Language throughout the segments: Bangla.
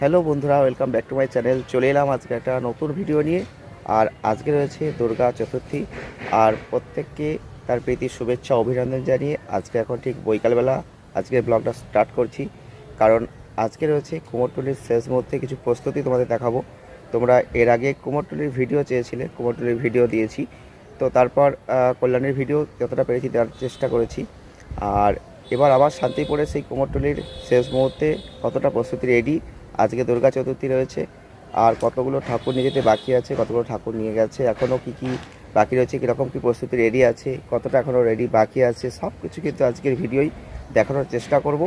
হ্যালো বন্ধুরা, welcome back to my channel. চলে এলাম আজকে একটা নতুন ভিডিও নিয়ে, আর আজকে রয়েছে দুর্গা চতুর্থী। আর প্রত্যেককে তার প্রীতি, শুভেচ্ছা, অভিনন্দন জানিয়ে আজকে এখন ঠিক বৈকালবেলা আজকে ব্লগটা স্টার্ট করছি। কারণ আজকে রয়েছে কুমোরটুলির শেষ মুহূর্তে কিছু প্রস্তুতি তোমাদের দেখাবো। তোমরা এর আগে কুমোরটুলির ভিডিও চেয়েছিলে কুমোরটুলির ভিডিও দিয়েছি। তো তারপর কল্যাণীর ভিডিও যতটা পেরেছি দেওয়ার চেষ্টা করেছি। আর এবার আবার শান্তিপুরে সেই কুমোরটুলির শেষ মুহূর্তে কতটা প্রস্তুতি রেডি আজকে দুর্গা চতুর্থী রয়েছে। আর কতগুলো ঠাকুর নিয়ে যেতে বাকি আছে, কতগুলো ঠাকুর নিয়ে গেছে এখনও কি কি বাকি রয়েছে, কীরকম কী প্রস্তুতি রেডি আছে, কতটা এখনও রেডি বাকি আছে সব কিছু কিন্তু আজকের ভিডিওই দেখানোর চেষ্টা করব।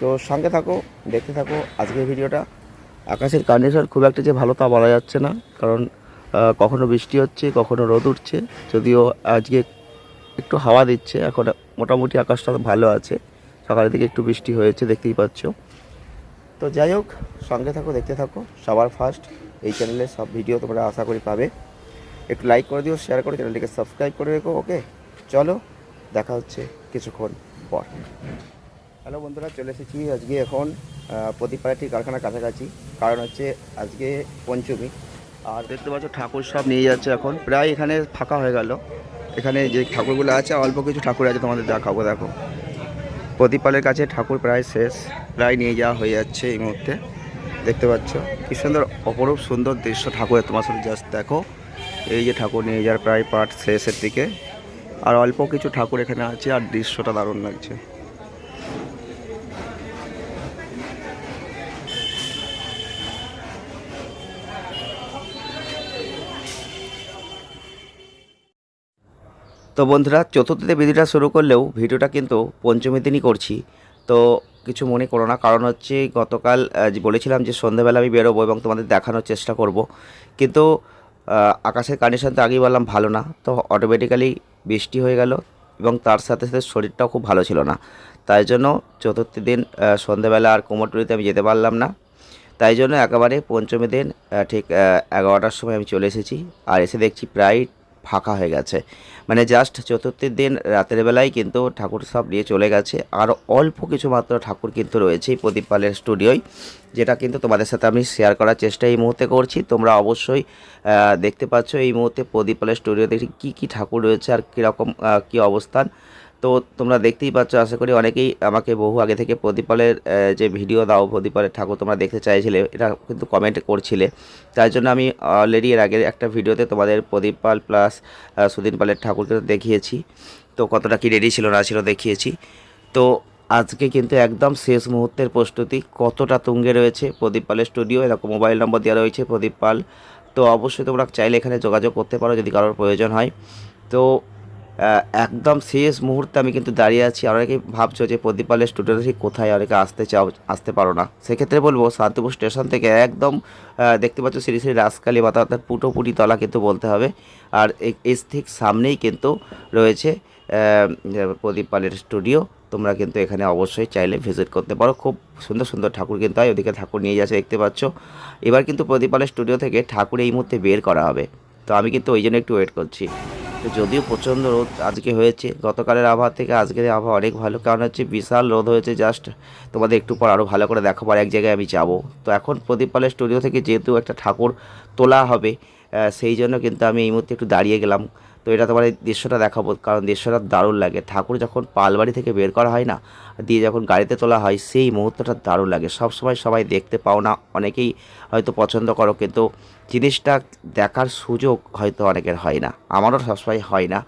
তো সঙ্গে থাকো, দেখতে থাকো আজকের ভিডিওটা। আকাশের কন্ডিশন খুব একটা যে ভালো তা বলা যাচ্ছে না, কারণ কখনো বৃষ্টি হচ্ছে, কখনো রোদ উঠছে, যদিও আজকে একটু হাওয়া দিচ্ছে, এখন মোটামুটি আকাশটা ভালো আছে। সকালের দিকে একটু বৃষ্টি হয়েছে, দেখতেই পাচ্ছ। তো যাই হোক সঙ্গে থাকো দেখতে থাকো সবার ফার্স্ট এই চ্যানেলে সব ভিডিও তোমরা আশা করি পাবে। একটু লাইক করে দিও শেয়ার করে চ্যানেলটিকে সাবস্ক্রাইব করে রেখো ওকে চলো দেখা হচ্ছে কিছুক্ষণ পর। হ্যালো বন্ধুরা চলে এসেছি আজকে এখন আহ, প্রদীপাড়াটি কারখানার কাছাকাছি। কারণ হচ্ছে আজকে পঞ্চমী। আর দেখতে পাচ্ছ ঠাকুর সব নিয়ে যাচ্ছে এখন। প্রায় এখানে ফাঁকা হয়ে গেল। এখানে যে ঠাকুরগুলো আছে অল্প কিছু ঠাকুর আছে তোমাদের দেখাবো দেখো। প্রদীপালের কাছে ঠাকুর প্রায় শেষ, প্রায় নিয়ে যাওয়া হয়ে যাচ্ছে এই মুহূর্তে। দেখতে পাচ্ছ, কি সুন্দর, অপরূপ সুন্দর দৃশ্য ঠাকুরের, তোমার সাথে জাস্ট দেখো। এই যে ঠাকুর নিয়ে যাওয়ার প্রায় পার্ট শেষের দিকে। আর অল্প কিছু ঠাকুর এখানে আছে, আর দৃশ্যটা দারুণ লাগছে। তো বন্ধুরা, চতুর্থীতে বিধিটা শুরু করলেও ভিডিওটা কিন্তু পঞ্চমী দিনই করছি। তো কিছু মনে করো না, কারণ হচ্ছে গতকাল বলেছিলাম যে সন্ধ্যাবেলা আমি বেরোবো এবং তোমাদের দেখানোর চেষ্টা করব। কিন্তু আকাশের কন্ডিশন তো আগেই বললাম ভালো না, তো অটোমেটিক্যালি বৃষ্টি হয়ে গেল এবং তার সাথে সাথে শরীরটাও খুব ভালো ছিল না। তাই জন্য চতুর্থী দিন সন্ধ্যাবেলা আর কোমরটুলিতে আমি যেতে পারলাম না। তাই জন্য একেবারে পঞ্চমী দিন ঠিক এগারোটার সময় আমি চলে এসেছি। আর এসে দেখছি প্রায় ফাঁকা হয়ে গেছে। মানে জাস্ট চতুর্থীর দিন রাতের বেলায় কিন্তু ঠাকুর সব নিয়ে চলে গেছে। আর অল্প কিছু মাত্র ঠাকুর কিন্তু রয়েছে প্রদীপ পালের স্টুডিওয়, যেটা কিন্তু তোমাদের সাথে আমি শেয়ার করার চেষ্টা এই মুহূর্তে করছি। তোমরা অবশ্যই দেখতে পাচ্ছ এই মুহূর্তে প্রদীপ পালের দেখি কী কী ঠাকুর রয়েছে আর কীরকম কী অবস্থান। তো তোমরা দেখতেই পাচ্ছ, আশা করি অনেকেই আমাকে বহু আগে থেকে প্রদীপালের যে ভিডিও দাও প্রদীপালের ঠাকুর তোমরা দেখতে চাইছিলে, এটা কিন্তু কমেন্ট করছিলে। তাই জন্য আমি অলরেডি এর আগের একটা ভিডিওতে তোমাদের প্রদীপ পাল প্লাস সুদিন পালের ঠাকুরকে দেখিয়েছি। তো কতটা কি রেডি ছিল না ছিল দেখিয়েছি। তো আজকে কিন্তু একদম শেষ মুহূর্তের প্রস্তুতি, কতটা তুঙ্গে রয়েছে প্রদীপ পালের স্টুডিও এরকম মোবাইল নম্বর দেওয়া রয়েছে প্রদীপ পাল তো অবশ্যই তোমরা চাইলে এখানে যোগাযোগ করতে পারো যদি কারোর প্রয়োজন হয়। তো একদম শেষ মুহূর্তে আমি কিন্তু দাঁড়িয়ে আছি। অনেকেই ভাবছ যে প্রদীপ পালের স্টুডিওটা ঠিক কোথায়? অনেকে আসতে চাও আসতে পারো না। সেক্ষেত্রে বলব, শান্তিপুর স্টেশন থেকে একদম দেখতে পাচ্ছ শ্রী শ্রী রাজকালী মাতা অর্থাৎ পুটোপুটি তলা কিন্তু বলতে হবে। আর এর ঠিক সামনেই কিন্তু রয়েছে প্রদীপ পালের স্টুডিও তোমরা কিন্তু এখানে অবশ্যই চাইলে ভিজিট করতে পারো। খুব সুন্দর সুন্দর ঠাকুর কিন্তু হয়। ওদিকে ঠাকুর নিয়ে যাচ্ছে দেখতে পাচ্ছ। এবার কিন্তু প্রদীপ পালের স্টুডিও থেকে ঠাকুর এই মুহূর্তে বের করা হবে। তো আমি কিন্তু ওই জন্য একটু ওয়েট করছি। তো যদিও প্রচণ্ড রোদ আজকে হয়েছে, গতকালের আবহাওয়া থেকে আজকের আবহাওয়া অনেক ভালো। কারণ হচ্ছে বিশাল রোদ হয়েছে জাস্ট তোমাদের একটু পর আরও ভালো করে দেখো আর এক জায়গায় আমি যাব। তো এখন প্রদীপ পালের স্টুডিও থেকে যেহেতু একটা ঠাকুর তোলা হবে সেই জন্য কিন্তু আমি এই মুহূর্তে একটু দাঁড়িয়ে গেলাম। তো এটা তোমার এই দৃশ্যটা দেখাবো, কারণ দৃশ্যটা দারুণ লাগে। ঠাকুর যখন পালবাড়ি থেকে বের করা হয় না, দিয়ে যখন গাড়িতে তোলা হয়, সেই মুহূর্তটা দারুণ লাগে। সব সময় সবাই দেখতে পাও না, অনেকেই হয়তো পছন্দ করো, কিন্তু জিনিসটা দেখার সুযোগ হয়তো অনেকের হয় না। আমারও সবসময় হয় না।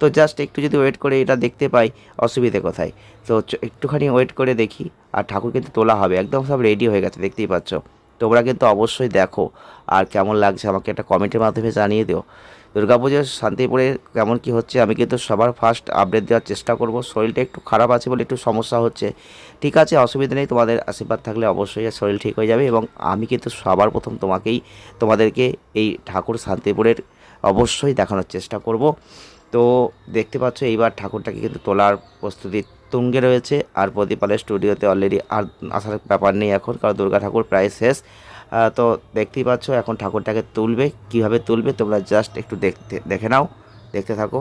তো জাস্ট একটু যদি ওয়েট করে এটা দেখতে পাই, অসুবিধে কোথায়? তো একটুখানি ওয়েট করে দেখি, আর ঠাকুর কিন্তু তোলা হবে, একদম সব রেডি হয়ে গেছে, দেখতেই পাচ্ছ। তোমরা কিন্তু অবশ্যই দেখো, আর কেমন লাগছে আমাকে একটা কমেন্টের মাধ্যমে জানিয়ে দিও। দুর্গাপুজোর শান্তিপুরে কেমন কি হচ্ছে, আমি কিন্তু সবার ফার্স্ট আপডেট দেওয়ার চেষ্টা করব। শরীরটা একটু খারাপ আছে বলে একটু সমস্যা হচ্ছে। ঠিক আছে, অসুবিধা নেই, তোমাদের আশীর্বাদ থাকলে অবশ্যই শরীর ঠিক হয়ে যাবে এবং আমি কিন্তু সবার প্রথম তোমাকেই, তোমাদেরকে এই ঠাকুর শান্তিপুরের অবশ্যই দেখানোর চেষ্টা করব। তো দেখতে পাচ্ছ, এইবার ঠাকুরটাকে কিন্তু তোলার প্রস্তুতি তুঙ্গে রয়েছে। আর প্রদীপালের স্টুডিওতে অলরেডি আর আসার ব্যাপার নেই এখন, কারণ দুর্গা ঠাকুর প্রায় শেষ। তো দেখতেই পাচ্ছ, এখন ঠাকুরটাকে তুলবে। কীভাবে তুলবে, তোমরা জাস্ট একটু দেখতে, দেখে নাও। দেখতে থাকো।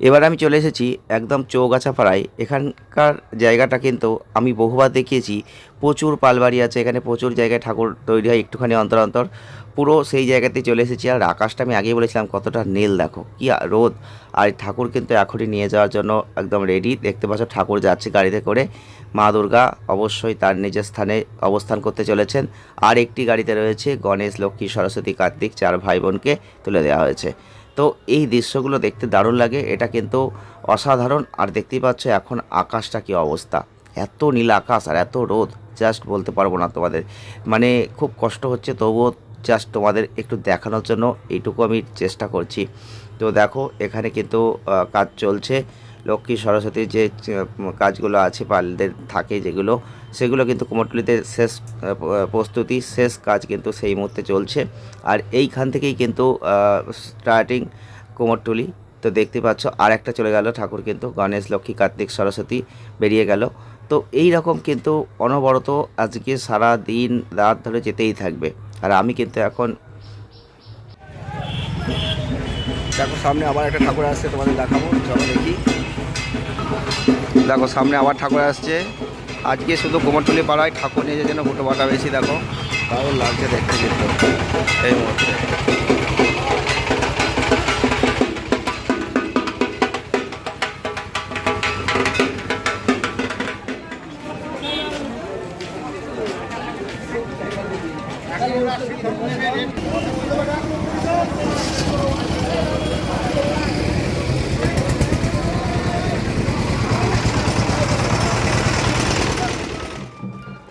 এবার আমি চলে এসেছি একদম চৌগাছা পাড়ায় এখানকার জায়গাটা কিন্তু আমি বহুবার দেখিয়েছি, প্রচুর পালবাড়ি আছে, এখানে প্রচুর জায়গায় ঠাকুর তৈরি হয় একটুখানি অন্তর অন্তর। পুরো সেই জায়গাতে চলে এসেছি আর আকাশটা আমি আগেই বলেছিলাম, কতটা নীল দেখো, কি রোদ। আর ঠাকুর কিন্তু এখনই নিয়ে যাওয়ার জন্য একদম রেডি দেখতে পাচ্ছ ঠাকুর যাচ্ছে গাড়িতে করে। মা দুর্গা অবশ্যই তার নিজের স্থানে অবস্থান করতে চলেছেন। আর একটি গাড়িতে রয়েছে গণেশ, লক্ষ্মী, সরস্বতী, কার্তিক, চার ভাই বোনকে তুলে দেওয়া হয়েছে। তো এই দৃশ্যগুলো দেখতে দারুণ লাগে। এটা কিন্তু অসাধারণ। আর দেখতেই পাচ্ছ এখন আকাশটা কি অবস্থা। এত নীল আকাশ আর এত রোদ জাস্ট বলতে পারব না তোমাদের। মানে খুব কষ্ট হচ্ছে, তবুও জাস্ট তোমাদের একটু দেখানোর জন্য এইটুকু আমি চেষ্টা করছি। তো দেখো, এখানে কিন্তু কাজ চলছে। লক্ষ্মী সরস্বতীর যে কাজগুলো আছে, পালদের থাকে যেগুলো, সেগুলো কিন্তু কুমোরটুলিতে শেষ প্রস্তুতি, শেষ কাজ কিন্তু সেই মুহূর্তে চলছে। আর এইখান থেকেই কিন্তু স্টার্টিং কুমোরটুলি। তো দেখতে পাচ্ছ আর একটা চলে গেল, ঠাকুর কিন্তু গণেশ, লক্ষ্মী, কার্তিক, সরস্বতী বেরিয়ে গেল। তো এই রকম কিন্তু অনবরত আজকে সারা দিন রাত ধরে যেতেই থাকবে। আর আমি কিন্তু এখন দেখো, সামনে আবার একটা ঠাকুর আসছে, তোমাদের দেখাবো, চলো দেখি। দেখো, সামনে আবার ঠাকুর আসছে। আজকে শুধু কোমরটুলি পাড়ায় ঠাকুর নিয়ে যেন ফটো বাটা বেশি দেখো। তাও লাগছে দেখতে যেতে এই মুহূর্তে।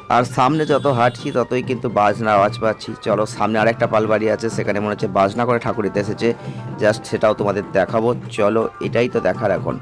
আর সামনে যত হাঁটছি ততই কিন্তু বাজনা আওয়াজ পাচ্ছি। চলো, সামনে আর একটা পালবাড়ি আছে, সেখানে মনে হচ্ছে বাজনা করে ঠাকুর এসেছে। জাস্ট সেটাও তোমাদের দেখাবো। চলো, এটাই তো দেখার এখন।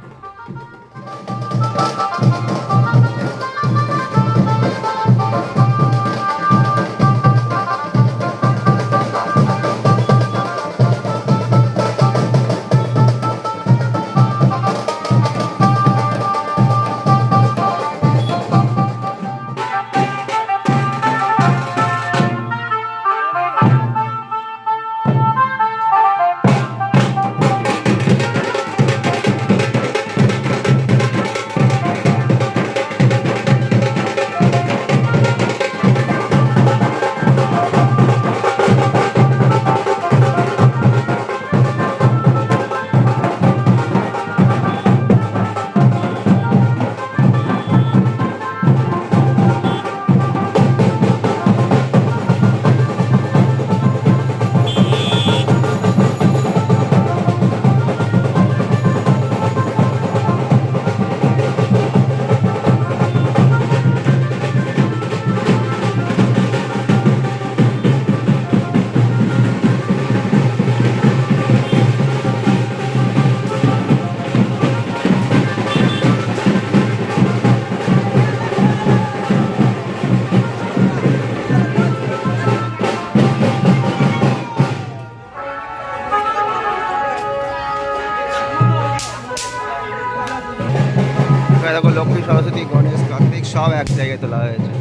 এখানে দেখো লক্ষ্মী, সরস্বতী, গণেশ, কার্তিক, সব এক জায়গায় তোলা হয়েছে।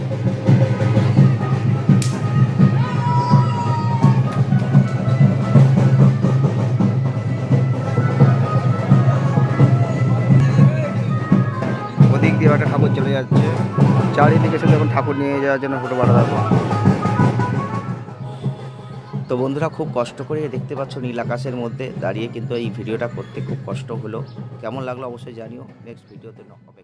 ওদিক দিয়ে একটা ঠাকুর চলে যাচ্ছে। চারিদিকে শুধু এখন ঠাকুর নিয়ে যাওয়ার জন্য ফটো দেখো তো বন্ধুরা খুব কষ্ট করে দেখতে পাচ্ছ নীল আকাশের মধ্যে দাঁড়িয়ে কিন্তু এই ভিডিওটা করতে খুব কষ্ট হলো। কেমন লাগল অবশ্যই জানিও। নেক্সট ভিডিওতে অপেক্ষা